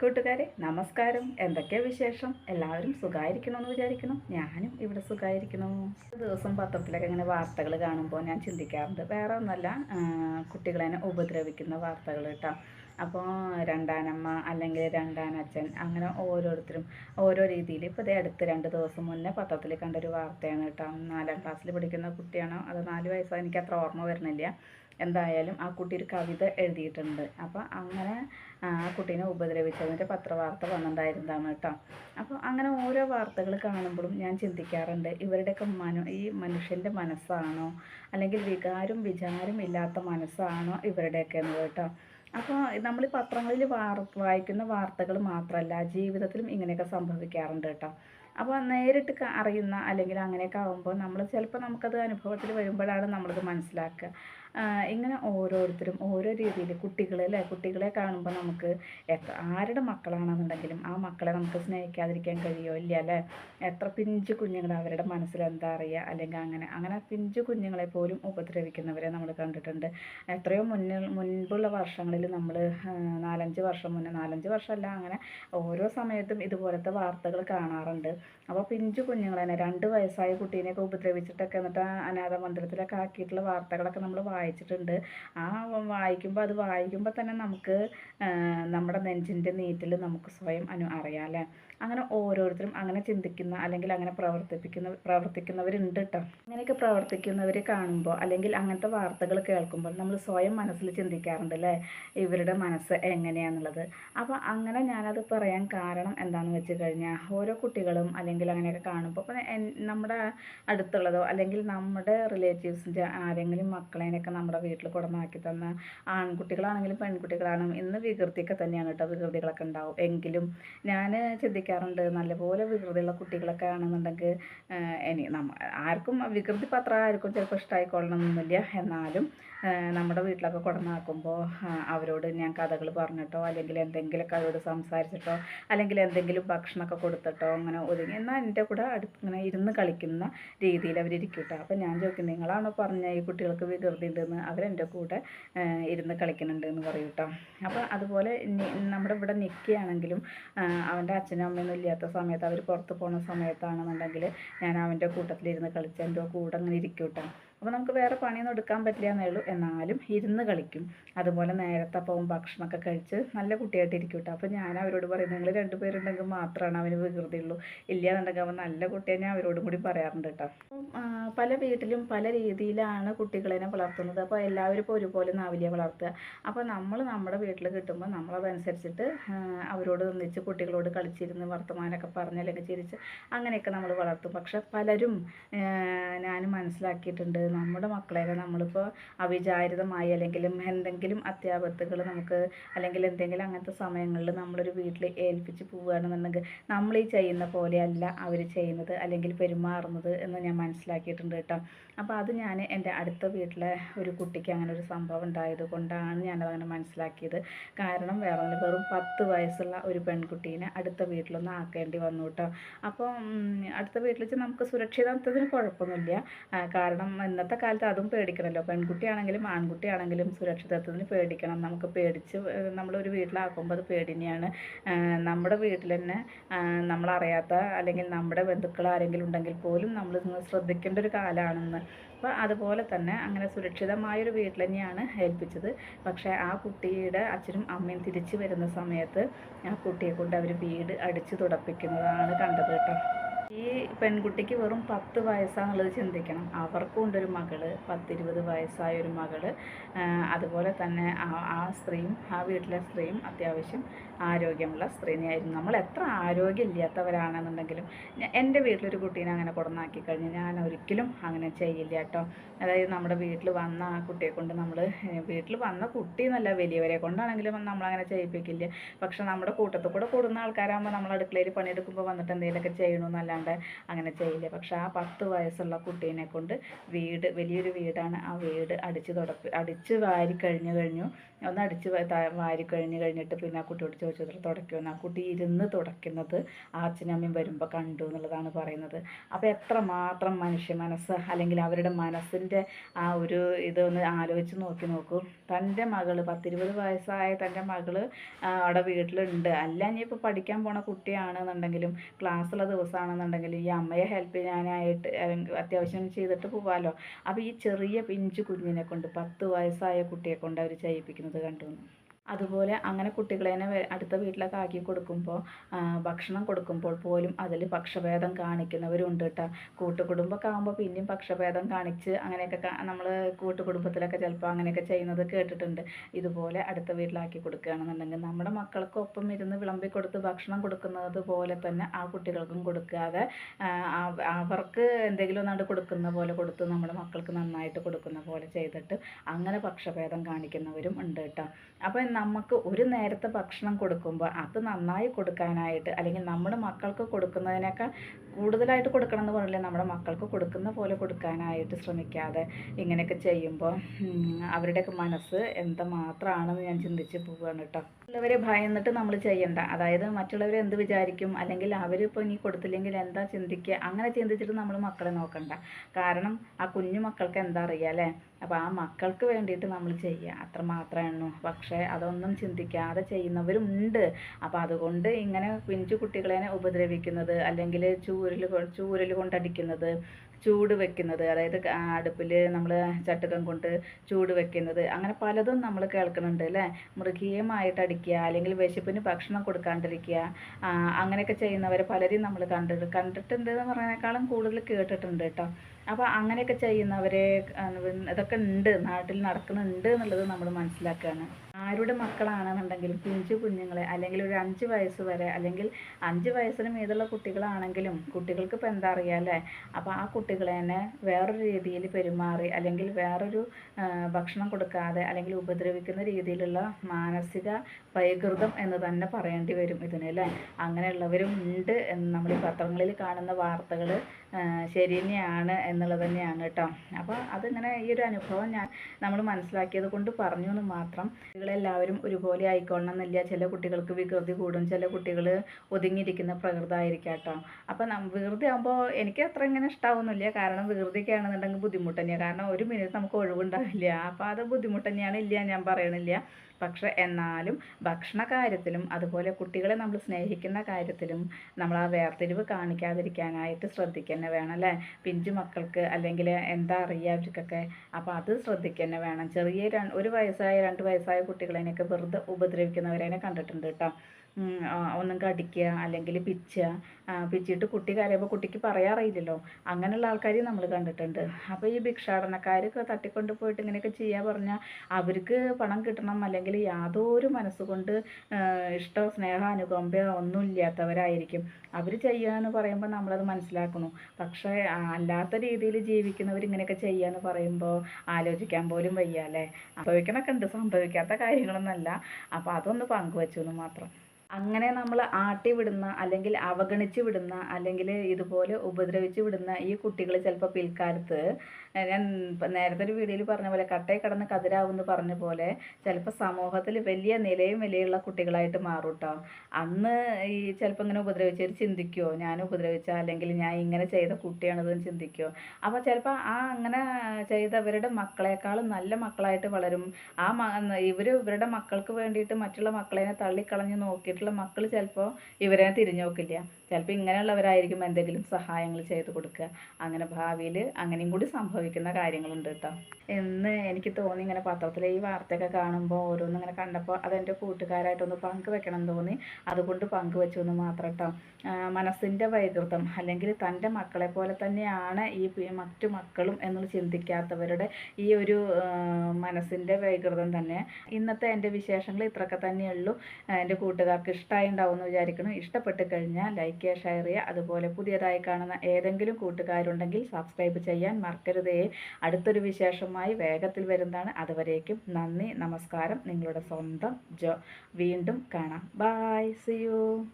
കൂട്ടുകാരെ നമസ്കാരം. എന്തൊക്കെയാ വിശേഷം? എല്ലാവരും സുഖമായിരിക്കണമെന്ന് വിചാരിക്കുന്നു. ഞാനും ഇവിടെ സുഖമായിരിക്കുന്നു ദിവസം പത്രത്തിലൊക്കെ ഇങ്ങനെ വാർത്തകൾ കാണുമ്പോൾ ഞാൻ ചിന്തിക്കാറുണ്ട്. വേറെ ഒന്നല്ല കുട്ടികളെന്നെ കുട്ടികളെ ഉപദ്രവിക്കുന്ന വാർത്തകൾ കേട്ടോ. അപ്പോൾ രണ്ടാനമ്മ അല്ലെങ്കിൽ രണ്ടാനച്ഛൻ അങ്ങനെ ഓരോരുത്തരും ഓരോ രീതിയിൽ ഇപ്പോൾ ഇതേ അടുത്ത് രണ്ട് ദിവസം മുന്നേ പത്രത്തിൽ കണ്ടൊരു വാർത്തയാണ് കേട്ടോ. നാലാം ക്ലാസ്സിൽ പഠിക്കുന്ന കുട്ടിയാണോ അത് നാല് വയസ്സാണ് എനിക്ക് അത്ര ഓർമ്മ വരുന്നില്ല. എന്തായാലും ആ കുട്ടി ഒരു കവിത എഴുതിയിട്ടുണ്ട്. അപ്പോൾ അങ്ങനെ ആ കുട്ടീനെ ഉപദ്രവിച്ചതിന്റെ പത്രവാർത്ത വന്നിട്ടുണ്ടായിരുന്നതാണ് കേട്ടോ. അപ്പോൾ അങ്ങനെ ഓരോ വാർത്തകൾ കാണുമ്പോഴും ഞാൻ ചിന്തിക്കാറുണ്ട് ഇവരുടെയൊക്കെ മനു ഈ മനുഷ്യന്റെ മനസ്സാണോ? അല്ലെങ്കിൽ വികാരം വിചാരം ഇല്ലാത്ത മനസ്സാണോ ഇവരുടെയൊക്കെ എന്ന് കേട്ടോ. അപ്പോൾ നമ്മൾ പത്രങ്ങളിൽ വാർ വായിക്കുന്ന വാർത്തകൾ മാത്രമല്ല ജീവിതത്തിലും ഇങ്ങനെയൊക്കെ സംഭവിക്കാറുണ്ട് കേട്ടോ. അപ്പോൾ നേരിട്ട് അറിയുന്ന അല്ലെങ്കിൽ അങ്ങനെയൊക്കെ ആകുമ്പോൾ നമ്മൾ ചിലപ്പോൾ നമുക്കത് അനുഭവത്തിൽ വരുമ്പോഴാണ് നമ്മളത് മനസ്സിലാക്കുക. ഇങ്ങനെ ഓരോരുത്തരും ഓരോ രീതിയിൽ കുട്ടികളെ അല്ലേ? കുട്ടികളെ കാണുമ്പോൾ നമുക്ക് ആരുടെ മക്കളാണെന്നുണ്ടെങ്കിലും ആ മക്കളെ നമുക്ക് സ്നേഹിക്കാതിരിക്കാൻ കഴിയോ ഇല്ല അല്ലേ? എത്ര പിഞ്ചു കുഞ്ഞുങ്ങൾ അവരുടെ മനസ്സിൽ എന്താ അറിയുക അല്ലെങ്കിൽ അങ്ങനെ അങ്ങനെ പിഞ്ചു കുഞ്ഞുങ്ങളെ പോലും ഉപദ്രവിക്കുന്നവരെ നമ്മൾ കണ്ടിട്ടുണ്ട്. എത്രയോ മുന്നിൽ മുൻപുള്ള വർഷങ്ങളിൽ നമ്മൾ നാലഞ്ച് വർഷം മുന്നേ നാലഞ്ച് വർഷമല്ല അങ്ങനെ ഓരോ സമയത്തും ഇതുപോലത്തെ വാർത്തകൾ കാണാറുണ്ട്. അപ്പോൾ പിഞ്ചു കുഞ്ഞുങ്ങൾ തന്നെ രണ്ട് വയസ്സായ കുട്ടീനെയൊക്കെ ഉപദ്രവിച്ചിട്ടൊക്കെ എന്നിട്ട് അനാഥ മന്ദിരത്തിലൊക്കെ ആക്കിയിട്ടുള്ള വാർത്തകളൊക്കെ നമ്മൾ വായിച്ചിട്ടുണ്ട്. ആ വായിക്കുമ്പോൾ അത് വായിക്കുമ്പോൾ തന്നെ നമുക്ക് നമ്മുടെ നെഞ്ചിന്റെ നീറ്റിൽ നമുക്ക് സ്വയം അനു അറിയാം അല്ലേ? അങ്ങനെ ഓരോരുത്തരും അങ്ങനെ ചിന്തിക്കുന്ന അല്ലെങ്കിൽ അങ്ങനെ പ്രവർത്തിപ്പിക്കുന്ന പ്രവർത്തിക്കുന്നവരുണ്ട് കേട്ടോ അങ്ങനെയൊക്കെ പ്രവർത്തിക്കുന്നവരെ കാണുമ്പോൾ അല്ലെങ്കിൽ അങ്ങനത്തെ വാർത്തകൾ കേൾക്കുമ്പോൾ നമ്മൾ സ്വയം മനസ്സിൽ ചിന്തിക്കാറുണ്ട് അല്ലേ? ഇവരുടെ മനസ്സ് എങ്ങനെയാണെന്നുള്ളത് അപ്പോൾ അങ്ങനെ ഞാനത് പറയാൻ കാരണം എന്താണെന്ന് വെച്ച് കഴിഞ്ഞാൽ ഓരോ കുട്ടികളും അല്ലെങ്കിൽ അങ്ങനെയൊക്കെ കാണുമ്പോൾ ഇപ്പം നമ്മുടെ അടുത്തുള്ളതോ അല്ലെങ്കിൽ നമ്മുടെ റിലേറ്റീവ്സിന്റെ ആരെങ്കിലും മക്കളേനൊക്കെ നമ്മുടെ വീട്ടിൽ കുടമാക്കി തന്ന ആൺകുട്ടികളാണെങ്കിലും പെൺകുട്ടികളാണെങ്കിലും ഇന്ന് വികൃതിയൊക്കെ തന്നെയാണ് കേട്ടോ വികൃതികളൊക്കെ ഉണ്ടാവും. എങ്കിലും ഞാൻ ചിന്തിക്കാറുണ്ട് നല്ലപോലെ വികൃതിയുള്ള കുട്ടികളൊക്കെ ആണെന്നുണ്ടെങ്കിൽ ഇനി നമ്മ ആർക്കും വികൃതി പത്രം ആർക്കും ചിലപ്പോൾ ഇഷ്ടമായിക്കൊള്ളണമെന്നില്ല എന്നാലും നമ്മുടെ വീട്ടിലൊക്കെ കൊണ്ടുവന്നാക്കുമ്പോൾ അവരോട് ഞാൻ കഥകൾ പറഞ്ഞിട്ടോ അല്ലെങ്കിൽ എന്തെങ്കിലുമൊക്കെ അവരോട് സംസാരിച്ചിട്ടോ അല്ലെങ്കിൽ എന്തെങ്കിലും ഭക്ഷണമൊക്കെ കൊടുത്തിട്ടോ അങ്ങനെ ഒതുങ്ങി എന്നാൽ എന്റെ കൂടെ അടുത്ത് ഇങ്ങനെ ഇരുന്ന് കളിക്കുന്ന രീതിയിൽ അവരിരിക്കും കേട്ടോ അപ്പോൾ ഞാൻ ചോദിക്കും നിങ്ങളാണോ പറഞ്ഞ ഈ കുട്ടികൾക്ക് വികൃതി ഉണ്ടെന്ന്? അവരെന്റെ കൂടെ ഇരുന്ന് കളിക്കുന്നുണ്ട് എന്ന് പറയും കേട്ടോ അപ്പോൾ അതുപോലെ നമ്മുടെ ഇവിടെ നിൽക്കുകയാണെങ്കിലും അവന്റെ അച്ഛനും അമ്മയൊന്നും ഇല്ലാത്ത സമയത്ത് അവർ പുറത്ത് പോകുന്ന സമയത്താണെന്നുണ്ടെങ്കിൽ ഞാൻ അവന്റെ കൂട്ടത്തിലിരുന്ന് കളിച്ച് എന്റെ കൂടെ അങ്ങനെ ഇരിക്കും കേട്ടോ അപ്പോൾ നമുക്ക് വേറെ പണിയൊന്നും എടുക്കാൻ പറ്റില്ല എന്നേ ഉള്ളൂ. എന്നാലും ഇരുന്ന് കളിക്കും. അതുപോലെ നേരത്തെ പോകും ഭക്ഷണമൊക്കെ കഴിച്ച് നല്ല കുട്ടിയായിട്ട് ഇരിക്കും കേട്ടോ അപ്പോൾ ഞാൻ അവരോട് പറയും നിങ്ങൾ രണ്ടുപേരുണ്ടെങ്കിൽ മാത്രമാണ് അവന് ഇല്ല എന്നുണ്ടെങ്കിൽ അവൻ നല്ല കുട്ടിയെ ഞാൻ അവരോടും കൂടി പറയാറുണ്ട് കേട്ടോ പല വീട്ടിലും പല രീതിയിലാണ് കുട്ടികളെ വളർത്തുന്നത്. അപ്പോൾ എല്ലാവരും ഇപ്പോൾ ഒരുപോലെ നാവിലിയെ വളർത്തുക. അപ്പോൾ നമ്മൾ നമ്മുടെ വീട്ടിൽ കിട്ടുമ്പോൾ നമ്മളതനുസരിച്ചിട്ട് അവരോട് ഒന്നിച്ച് കുട്ടികളോട് കളിച്ചിരുന്ന് വർത്തമാനമൊക്കെ പറഞ്ഞ് അല്ലെങ്കിൽ ചിരിച്ച് അങ്ങനെയൊക്കെ നമ്മൾ വളർത്തും. പക്ഷെ പലരും ഞാൻ മനസ്സിലാക്കിയിട്ടുണ്ട് നമ്മുടെ മക്കളെ നമ്മളിപ്പോൾ അവിചാരിതമായി അല്ലെങ്കിൽ എന്തെങ്കിലും അത്യാപത്തുകൾ നമുക്ക് അല്ലെങ്കിൽ എന്തെങ്കിലും അങ്ങനത്തെ സമയങ്ങളിൽ നമ്മളൊരു വീട്ടിൽ ഏൽപ്പിച്ച് പോവുകയാണെന്നുണ്ടെങ്കിൽ നമ്മൾ ഈ ചെയ്യുന്ന പോലെയല്ല അവർ ചെയ്യുന്നത് അല്ലെങ്കിൽ പെരുമാറുന്നത് എന്ന് ഞാൻ മനസ്സിലാക്കിയിട്ടുണ്ട് കേട്ടോ. അപ്പോൾ അത് ഞാൻ എന്റെ അടുത്ത വീട്ടിലെ ഒരു കുട്ടിക്ക് അങ്ങനെ ഒരു സംഭവം ഉണ്ടായത് കൊണ്ടാണ് ഞാനതങ്ങനെ മനസ്സിലാക്കിയത്. കാരണം വേറെ വെറും പത്ത് വയസ്സുള്ള ഒരു പെൺകുട്ടീനെ അടുത്ത വീട്ടിലൊന്ന് ആക്കേണ്ടി വന്നു കേട്ടോ. അപ്പോൾ അടുത്ത വീട്ടിൽ വെച്ച് നമുക്ക് സുരക്ഷിതത്വത്തിന് കുഴപ്പമൊന്നുമില്ല. കാരണം ഇന്നത്തെ കാലത്ത് അതും പേടിക്കണമല്ലോ പെൺകുട്ടിയാണെങ്കിലും ആൺകുട്ടിയാണെങ്കിലും സുരക്ഷിതത്വത്തിന് പേടിക്കണം. നമുക്ക് പേടിച്ച് നമ്മളൊരു വീട്ടിലാക്കുമ്പോൾ അത് പേടി തന്നെയാണ് നമ്മുടെ വീട്ടിൽ തന്നെ നമ്മളറിയാത്ത അല്ലെങ്കിൽ നമ്മുടെ ബന്ധുക്കൾ ആരെങ്കിലും ഉണ്ടെങ്കിൽ പോലും നമ്മൾ ശ്രദ്ധിക്കേണ്ട ഒരു കാലമാണെന്ന് അപ്പോൾ അതുപോലെ തന്നെ അങ്ങനെ സുരക്ഷിതമായൊരു വീട്ടിൽ തന്നെയാണ് ഏൽപ്പിച്ചത്. പക്ഷേ ആ കുട്ടിയുടെ അച്ഛനും അമ്മയും തിരിച്ചു വരുന്ന സമയത്ത് ആ കുട്ടിയെ കൊണ്ട് അവർ വീട് അടിച്ചു തുടപ്പിക്കുന്നതാണ് കണ്ടത് കേട്ടോ. ഈ പെൺകുട്ടിക്ക് വെറും പത്ത് വയസ്സാണെന്നുള്ളത് ചിന്തിക്കണം. അവർക്കും ഉണ്ടൊരു മകൾ പത്തിരുപത് വയസ്സായ ഒരു മകൾ. അതുപോലെ തന്നെ ആ സ്ത്രീയും ആ വീട്ടിലെ സ്ത്രീയും അത്യാവശ്യം ആരോഗ്യമുള്ള സ്ത്രീനെയായിരുന്നു. നമ്മൾ എത്ര ആരോഗ്യമില്ലാത്തവരാണെന്നുണ്ടെങ്കിലും എന്റെ വീട്ടിലൊരു കുട്ടീനെ അങ്ങനെ കൊടുന്നാക്കി കഴിഞ്ഞാൽ ഞാൻ ഒരിക്കലും അങ്ങനെ ചെയ്യില്ല കേട്ടോ. അതായത് നമ്മുടെ വീട്ടിൽ വന്ന ആ കുട്ടിയെ കൊണ്ട് നമ്മൾ വീട്ടിൽ വന്ന കുട്ടി എന്നല്ല വലിയവരെ കൊണ്ടാണെങ്കിലും നമ്മളങ്ങനെ ചെയ്യിപ്പിക്കില്ല. പക്ഷെ നമ്മുടെ കൂട്ടത്തിൽ കൂടെ കൂടുന്ന ആൾക്കാരാകുമ്പോൾ നമ്മൾ അടുക്കളയിൽ പണിയെടുക്കുമ്പോൾ വന്നിട്ട് എന്തെങ്കിലുമൊക്കെ ചെയ്യണമെന്നല്ലാണ്ട് എന്നല്ലാണ്ട് അങ്ങനെ ചെയ്യില്ല. പക്ഷെ ആ പത്ത് വയസ്സുള്ള കുട്ടീനെ കൊണ്ട് വീട് വലിയൊരു വീടാണ് ആ വീട് അടിച്ച് തുടപ്പി അടിച്ച് വാരി കഴിഞ്ഞു കഴിഞ്ഞു. ഒന്ന് അടിച്ച് വാരി കഴിഞ്ഞു കഴിഞ്ഞിട്ട് പിന്നെ ആ കുട്ടിയോട് ചോദിച്ചത് തുടയ്ക്കുമെന്ന്? ആ കുട്ടി ഇരുന്ന് തുടയ്ക്കുന്നത് ആ അച്ഛനമ്മയും വരുമ്പോൾ കണ്ടു എന്നുള്ളതാണ് പറയുന്നത്. അപ്പോൾ എത്ര മാത്രം മനുഷ്യ മനസ്സ് അല്ലെങ്കിൽ അവരുടെ മനസ്സിന്റെ ആ ഒരു ഇതൊന്ന് ആലോചിച്ച് നോക്കി നോക്കൂ. തന്റെ മകൾ പത്തിരുപത് വയസ്സായ തന്റെ മകൾ അവിടെ വീട്ടിലുണ്ട്. അല്ല ഇനിയിപ്പോൾ പഠിക്കാൻ പോണ കുട്ടിയാണെന്നുണ്ടെങ്കിലും ക്ലാസ്സുള്ള ദിവസമാണെന്നുണ്ടെങ്കിലും ഈ അമ്മയെ ഹെൽപ്പ് ചെയ്യാനായിട്ട് അത്യാവശ്യം ചെയ്തിട്ട് പോവാലോ? അപ്പോൾ ഈ ചെറിയ പിഞ്ചു കുഞ്ഞിനെ കൊണ്ട് പത്ത് വയസ്സായ കുട്ടിയെ കൊണ്ട് അവർ ചെയ്യിപ്പിക്കുന്നത് കണ്ടു. അതുപോലെ അങ്ങനെ കുട്ടികളെ തന്നെ അടുത്ത വീട്ടിലൊക്കെ ആക്കി കൊടുക്കുമ്പോൾ ഭക്ഷണം കൊടുക്കുമ്പോൾ പോലും അതിൽ പക്ഷഭേദം കാണിക്കുന്നവരുണ്ട് കേട്ടോ. കൂട്ടുകുടുംബമൊക്കെ ആകുമ്പോൾ പിന്നെയും പക്ഷഭേദം കാണിച്ച് അങ്ങനെയൊക്കെ നമ്മൾ കൂട്ടുകുടുംബത്തിലൊക്കെ ചിലപ്പോൾ അങ്ങനെയൊക്കെ ചെയ്യുന്നത് കേട്ടിട്ടുണ്ട്. ഇതുപോലെ അടുത്ത വീട്ടിലാക്കി കൊടുക്കുകയാണെന്നുണ്ടെങ്കിൽ നമ്മുടെ മക്കൾക്കൊപ്പം ഇരുന്ന് വിളമ്പി കൊടുത്ത് ഭക്ഷണം കൊടുക്കുന്നത് പോലെ തന്നെ ആ കുട്ടികൾക്കും കൊടുക്കാതെ അവർക്ക് എന്തെങ്കിലും ഒന്നാണ്ട് കൊടുക്കുന്ന പോലെ കൊടുത്ത് നമ്മുടെ മക്കൾക്ക് നന്നായിട്ട് കൊടുക്കുന്ന പോലെ ചെയ്തിട്ട് അങ്ങനെ പക്ഷഭേദം കാണിക്കുന്നവരും ഉണ്ട് കേട്ടോ. അപ്പോൾ നമുക്ക് ഒരു നേരത്തെ ഭക്ഷണം കൊടുക്കുമ്പോൾ അത് നന്നായി കൊടുക്കാനായിട്ട് അല്ലെങ്കിൽ നമ്മുടെ മക്കൾക്ക് കൊടുക്കുന്നതിനേക്കാൾ കൂടുതലായിട്ട് കൊടുക്കണം എന്ന് പറഞ്ഞില്ലേ? നമ്മുടെ മക്കൾക്ക് കൊടുക്കുന്ന പോലെ കൊടുക്കാനായിട്ട് ശ്രമിക്കാതെ ഇങ്ങനെയൊക്കെ ചെയ്യുമ്പോൾ അവരുടെയൊക്കെ മനസ്സ് എന്തുമാത്രമാണെന്ന് ഞാൻ ചിന്തിച്ച് പോവുകയാണ് കേട്ടോ. മറ്റുള്ളവരെ ഭയന്നിട്ട് നമ്മൾ ചെയ്യണ്ട. അതായത് മറ്റുള്ളവർ എന്ത് വിചാരിക്കും? അല്ലെങ്കിൽ അവരിപ്പോൾ ഇനി കൊടുത്തില്ലെങ്കിൽ എന്താ ചിന്തിക്കുക അങ്ങനെ ചിന്തിച്ചിട്ട് നമ്മൾ മക്കളെ നോക്കണ്ട. കാരണം ആ കുഞ്ഞു മക്കൾക്ക് എന്താ അറിയുക അല്ലേ? അപ്പോൾ ആ മക്കൾക്ക് വേണ്ടിയിട്ട് നമ്മൾ ചെയ്യുക. അത്ര മാത്രമേ ഉള്ളൂ. പക്ഷേ അതൊന്നും ചിന്തിക്കാതെ ചെയ്യുന്നവരുണ്ട്. അപ്പോൾ അതുകൊണ്ട് ഇങ്ങനെ പിഞ്ചു കുട്ടികളെ ഉപദ്രവിക്കുന്നത് അല്ലെങ്കിൽ ചൂരൽ ചൂരൽ കൊണ്ടടിക്കുന്നത് ചൂട് വെക്കുന്നത് അതായത് അടുപ്പിൽ നമ്മൾ ചട്ടുകം കൊണ്ട് ചൂട് വെക്കുന്നത് അങ്ങനെ പലതും നമ്മൾ കേൾക്കുന്നുണ്ട് അല്ലേ? മൃഗീയമായിട്ട് അടിക്കുക അല്ലെങ്കിൽ വിശപ്പിന് ഭക്ഷണം കൊടുക്കാണ്ടിരിക്കുക അങ്ങനെയൊക്കെ ചെയ്യുന്നവരെ പലരെയും നമ്മൾ കണ്ടിട്ട് കണ്ടിട്ടുണ്ട്. എന്ന് പറയുന്നതിനേക്കാളും കൂടുതൽ കേട്ടിട്ടുണ്ട് കേട്ടോ. അപ്പോൾ അങ്ങനെയൊക്കെ ചെയ്യുന്നവരെ ഇതൊക്കെ ഉണ്ട് നാട്ടിൽ നടക്കുന്നുണ്ട് എന്നുള്ളത് നമ്മൾ മനസ്സിലാക്കുകയാണ്. ആരുടെ മക്കളാണെന്നുണ്ടെങ്കിലും പിഞ്ചു കുഞ്ഞുങ്ങളെ അല്ലെങ്കിൽ ഒരു അഞ്ച് വയസ്സ് വരെ അല്ലെങ്കിൽ അഞ്ച് വയസ്സിന് മീതുള്ള കുട്ടികളാണെങ്കിലും കുട്ടികൾക്ക് ഇപ്പം എന്താ അറിയാം അല്ലേ? അപ്പോൾ ആ കുട്ടികളെ തന്നെ വേറൊരു രീതിയിൽ പെരുമാറി അല്ലെങ്കിൽ വേറൊരു ഭക്ഷണം കൊടുക്കാതെ അല്ലെങ്കിൽ ഉപദ്രവിക്കുന്ന രീതിയിലുള്ള മാനസിക വൈകൃതം എന്ന് തന്നെ പറയേണ്ടി വരും ഇതിന് അല്ലേ? അങ്ങനെയുള്ളവരും ഉണ്ട് എന്ന് നമ്മൾ പത്രങ്ങളിൽ കാണുന്ന വാർത്തകൾ ശരി തന്നെയാണ് എന്നുള്ളത് തന്നെയാണ് കേട്ടോ. അപ്പോൾ അതിങ്ങനെ ഈ ഒരു അനുഭവം ഞാൻ നമ്മൾ മനസ്സിലാക്കിയത് കൊണ്ട് പറഞ്ഞു എന്ന് മാത്രം. കുട്ടികളെല്ലാവരും ഒരുപോലെ ആയിക്കൊള്ളണം എന്നില്ല. ചില കുട്ടികൾക്ക് വികൃതി കൂടും. ചില കുട്ടികൾ ഒതുങ്ങിയിരിക്കുന്ന പ്രകൃതമായിരിക്കാം കേട്ടോ. അപ്പം വികൃതി ആകുമ്പോൾ എനിക്ക് അത്ര ഇങ്ങനെ ഇഷ്ടാവുന്നില്ല കാരണം വികൃതിയൊക്കെ ആണെന്നുണ്ടെങ്കിൽ ബുദ്ധിമുട്ട് തന്നെയാണ് കാരണം ഒരു മിനിറ്റ് നമുക്ക് ഒഴിവുണ്ടാവില്ല. അപ്പോൾ അത് ബുദ്ധിമുട്ട് തന്നെയാണ് ഇല്ല ഞാൻ പറയണില്ല. പക്ഷെ എന്നാലും ഭക്ഷണ കാര്യത്തിലും അതുപോലെ കുട്ടികളെ നമ്മൾ സ്നേഹിക്കുന്ന കാര്യത്തിലും നമ്മൾ ആ വേർതിരിവ് കാണിക്കാതിരിക്കാനായിട്ട് ശ്രദ്ധിക്കുക വേണം അല്ലേ? പിഞ്ചു മക്കൾക്ക് അല്ലെങ്കിൽ എന്താ അറിയുക അവർക്കൊക്കെ അപ്പോൾ അത് ശ്രദ്ധിക്കുക വേണം. ചെറിയ ഒരു വയസ്സായ രണ്ട് വയസ്സായ കുട്ടികളെയൊക്കെ വെറുതെ ഉപദ്രവിക്കുന്നവരെ കണ്ടിട്ടുണ്ട് കേട്ടോ ഒന്നും കടിക്കുക അല്ലെങ്കിൽ പിച്ചുക പിച്ചിട്ട് കുട്ടി കരയുമ്പോൾ കുട്ടിക്ക് പറയാറില്ലല്ലോ. അങ്ങനെയുള്ള ആൾക്കാരെയും നമ്മൾ കണ്ടിട്ടുണ്ട്. അപ്പോൾ ഈ ഭിക്ഷാടനക്കാരൊക്കെ തട്ടിക്കൊണ്ട് പോയിട്ട് ഇങ്ങനെയൊക്കെ ചെയ്യുക പറഞ്ഞാൽ അവർക്ക് പണം കിട്ടണം അല്ലെങ്കിൽ യാതൊരു മനസ്സുകൊണ്ട് ഇഷ്ടമോ സ്നേഹ അനുകമ്പയോ ഒന്നും ഇല്ലാത്തവരായിരിക്കും. അവർ ചെയ്യാന്ന് പറയുമ്പോൾ നമ്മളത് മനസ്സിലാക്കണം പക്ഷേ അല്ലാത്ത രീതിയിൽ ജീവിക്കുന്നവർ ഇങ്ങനെയൊക്കെ ചെയ്യാന്ന് പറയുമ്പോൾ ആലോചിക്കാൻ പോലും വയ്യ അല്ലേ? സംഭവിക്കണൊക്കെ ഉണ്ട്. സംഭവിക്കാത്ത കാര്യങ്ങളൊന്നല്ല അപ്പോൾ അതൊന്ന് പങ്കുവച്ചു എന്ന് മാത്രം. അങ്ങനെ നമ്മൾ ആട്ടി വിടുന്ന അല്ലെങ്കിൽ അവഗണിച്ച് വിടുന്ന അല്ലെങ്കിൽ ഇതുപോലെ ഉപദ്രവിച്ച് വിടുന്ന ഈ കുട്ടികൾ ചിലപ്പോൾ പിൽക്കാലത്ത് ഞാൻ നേരത്തെ ഒരു വീഡിയോയിൽ പറഞ്ഞ പോലെ കട്ടയിൽ കടന്ന് കതിരാവുമെന്ന് പറഞ്ഞ പോലെ ചിലപ്പോൾ സമൂഹത്തിൽ വലിയ നിലയും വിലയുള്ള കുട്ടികളായിട്ട് മാറും കേട്ടോ അന്ന് ഈ ചിലപ്പോൾ ഇങ്ങനെ ഉപദ്രവിച്ചവർ ചിന്തിക്കുമോ ഞാൻ ഉപദ്രവിച്ച അല്ലെങ്കിൽ ഞാൻ ഇങ്ങനെ ചെയ്ത കുട്ടിയാണിതെന്ന് ചിന്തിക്കുമോ അപ്പോൾ ചിലപ്പോൾ ആ അങ്ങനെ ചെയ്തവരുടെ മക്കളെക്കാളും നല്ല മക്കളായിട്ട് വളരും. ആ ഇവർ ഇവരുടെ മക്കൾക്ക് വേണ്ടിയിട്ട് മറ്റുള്ള മക്കളെ തള്ളിക്കളഞ്ഞ് നോക്കിയിട്ടുള്ള മക്കൾ ചിലപ്പോൾ ഇവരെ തിരിഞ്ഞു നോക്കില്ല. ചിലപ്പോൾ ഇങ്ങനെയുള്ളവരായിരിക്കും എന്തെങ്കിലും സഹായങ്ങൾ ചെയ്ത് കൊടുക്കുക അങ്ങനെ ഭാവിയിൽ അങ്ങനെയും കൂടി സംഭവിക്കുന്ന കാര്യങ്ങളുണ്ട് കേട്ടോ എന്ന് എനിക്ക് തോന്നി ഇങ്ങനെ പത്രത്തിലെ ഈ വാർത്തയൊക്കെ കാണുമ്പോൾ ഓരോന്നും ഇങ്ങനെ കണ്ടപ്പോൾ അതെന്റെ കൂട്ടുകാരായിട്ടൊന്ന് പങ്കുവെക്കണം തോന്നി. അതുകൊണ്ട് പങ്കുവെച്ചു എന്ന് മാത്രം കേട്ടോ മനസ്സിന്റെ വൈകൃതം അല്ലെങ്കിൽ തന്റെ മക്കളെ പോലെ തന്നെയാണ് ഈ മറ്റു മക്കളും എന്ന് ചിന്തിക്കാത്തവരുടെ ഈ ഒരു മനസ്സിന്റെ വൈകൃതം തന്നെ. ഇന്നത്തെ എന്റെ വിശേഷങ്ങൾ ഇത്രയൊക്കെ തന്നെയുള്ളൂ. എന്റെ കൂട്ടുകാർക്ക് ഇഷ്ടമായി ഉണ്ടാവും എന്ന് വിചാരിക്കണം ഇഷ്ടപ്പെട്ട് കഴിഞ്ഞാൽ ലൈക്ക് ലൈക്ക് ഷെയർ ചെയ്യുക. അതുപോലെ പുതിയതായി കാണുന്ന ഏതെങ്കിലും കൂട്ടുകാരുണ്ടെങ്കിൽ സബ്സ്ക്രൈബ് ചെയ്യാൻ മറക്കരുതേ. അടുത്തൊരു വിശേഷമായി വേഗത്തിൽ വരുന്നതാണ്. അതുവരേക്കും നന്ദി നമസ്കാരം. നിങ്ങളുടെ സ്വന്തം ജോ. വീണ്ടും കാണാം. Bye C U